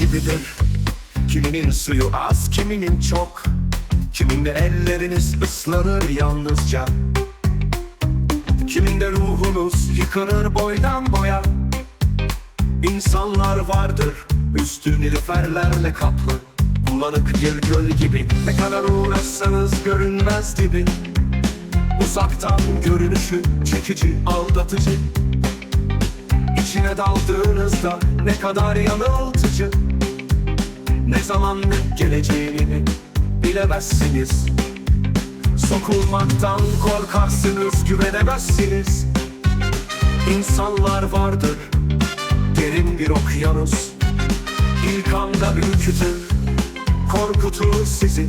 gibidir. Kiminin suyu az, kiminin çok. Kiminde elleriniz ıslanır yalnızca. Kiminde ruhunuz yıkanır boydan boya. İnsanlar vardır üstü nilüferlerle kaplı. Bulanık bir göl gibi ne kadar uğraşsanız görünmez dibi Uzaktan görünüşü çekici aldatıcı İçine daldığınızda ne kadar yanıltıcı. Ne zaman geleceğini bilemezsiniz. Sokulmaktan korkarsınız güvenemezsiniz. İnsanlar vardır derin bir okyanus. İlk anda ürkütür, korkutur sizi.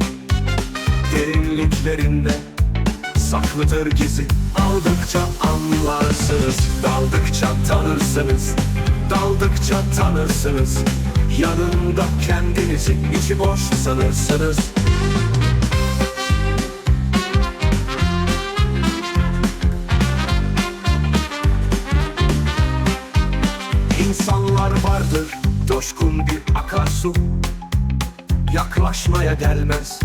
Derinliklerinde saklıdır gizi Aldıkça anlarsınız, daldıkça tanırsınız. Daldıkça tanırsınız. Yanında kendinizi içi boş sanırsınız. İnsanlar vardır coşkun bir akarsu. Yaklaşmaya gelmez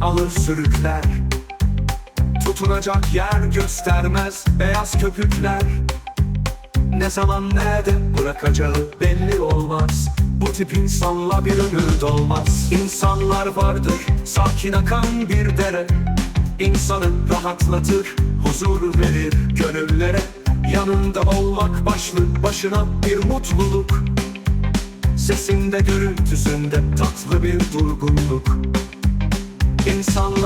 alır sürükler. Tutunacak yer göstermez beyaz köpükler Ne zaman nerede bırakacağı belli olmaz. Bu tip insanla bir ömür dolmaz. İnsanlar vardır sakin akan bir dere. İnsanı rahatlatır, huzur verir gönüllere. Yanında olmak başlı başına bir mutluluk. Sesinde görüntüsünde tatlı bir durgunluk. İnsanlar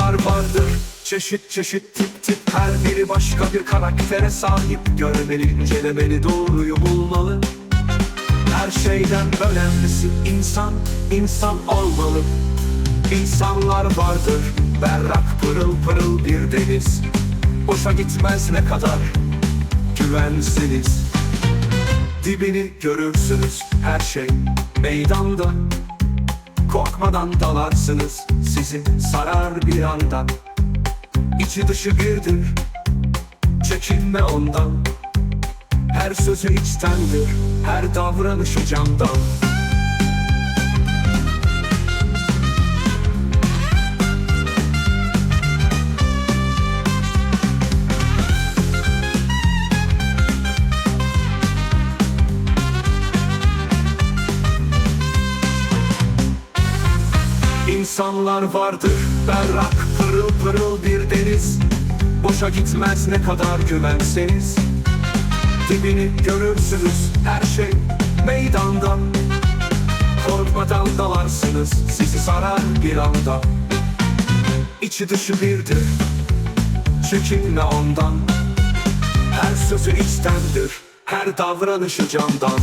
çeşit çeşit tip tip Her biri başka bir karaktere sahip. Görmeli, incelemeli, doğruyu bulmalı. Her şeyden önemlisi insan, insan olmalı. İnsanlar vardır berrak pırıl pırıl bir deniz. Boşa gitmez ne kadar güvenseniz Dibini görürsünüz her şey meydanda. Korkmadan dalarsınız sizi sarar bir anda İçi dışı birdir. Çekinme ondan. Her sözü içtendir. Her davranışı candan İnsanlar vardır berrak pırıl pırıl bir deniz. Boşa gitmez ne kadar güvenseniz. Dibini görürsünüz her şey meydanda. Korkmadan dalarsınız sizi sarar bir anda. İçi dışı birdir çekinme ondan. Her sözü içtendir her davranışı candan